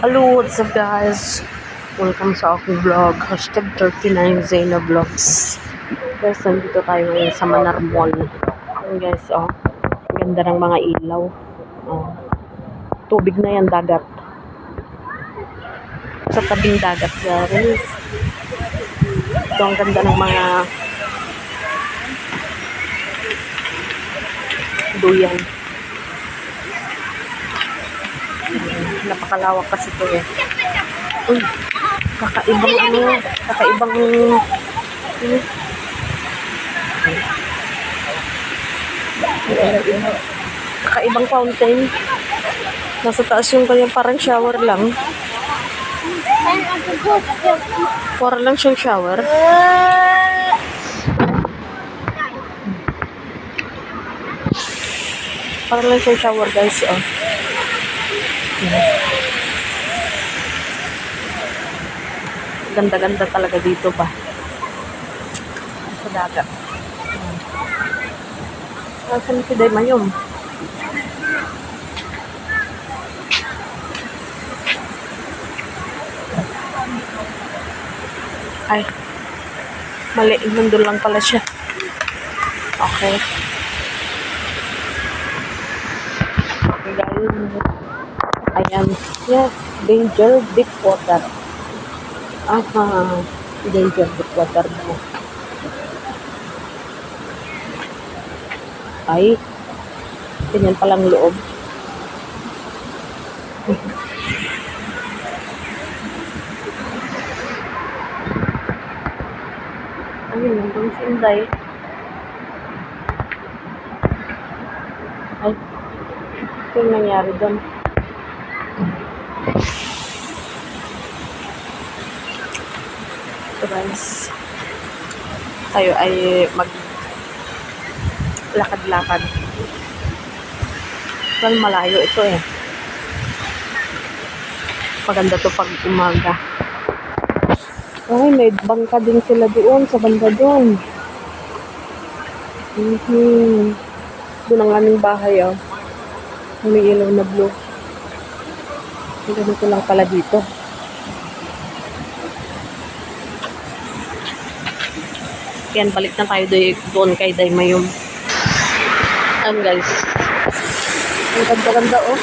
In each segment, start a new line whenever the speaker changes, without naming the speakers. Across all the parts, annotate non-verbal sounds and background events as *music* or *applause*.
Hello, what's up guys? Welcome sa aking vlog. Hashtag 39 Zena Vlogs. Guys, nandito tayo ngayon sa Manar Mall. Ayan guys, oh. Ganda ng mga ilaw. Oh. Tubig na yan, dagat. Sa tabing dagat, guys. Ito ang ganda ng mga duyan. Napakalawak kasi ito eh. Uy, kakaibang ano, kakaibang hmm. kakaibang fountain. Nasa taas yung kanyang parang shower lang. Para lang siyang shower. Para lang siyang shower guys. Oh. Ganda-ganda talaga dito pa. Sa dagat. Nasaan si Day Mayom? Ay. Mali. Nandun lang pala siya. Okay. Okay guys. Ayan. Yeah. Danger deep water. Aha. Danger deep water mo. Ay. Ganyan palang loob. *laughs* Ayun, nandun si Inday. Ay. Ito yung nangyari doon. Guys, tayo ay mag lakad-lakad. Well, malayo ito eh. Maganda to pag umaga. Ay, may bangka din sila doon, sa banda doon. Mhm. Doon ang aming bahay, oh. May ilaw na blue. Ganito lang pala dito. Yan, balik na tayo doon kay Daymayum. Ayan guys. Ang ganda-ganda oh.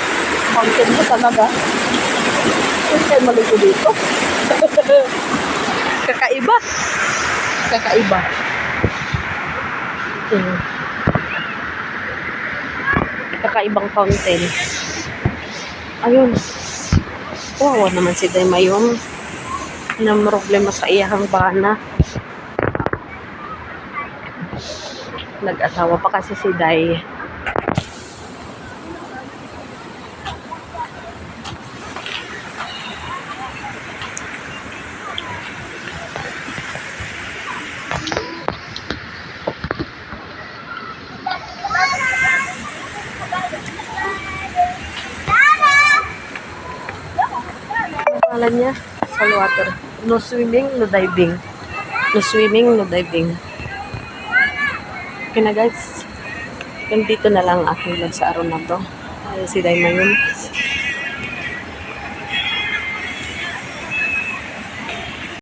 Mountain mo talaga. Hindi tayo maligo dito. *laughs* Kakaiba. Kakaiba. Hmm. Kakaibang fountain. Ayun. Wawa naman si Daymayum. Na problema sa iyahang bana. Nag-asawa pa kasi si. Ang pangalan niya? Saltwater. No swimming, no diving. No swimming, no diving. Okay na guys. Ganito na lang ang aking vlog sa araw na to. Ayun si Dayma yun.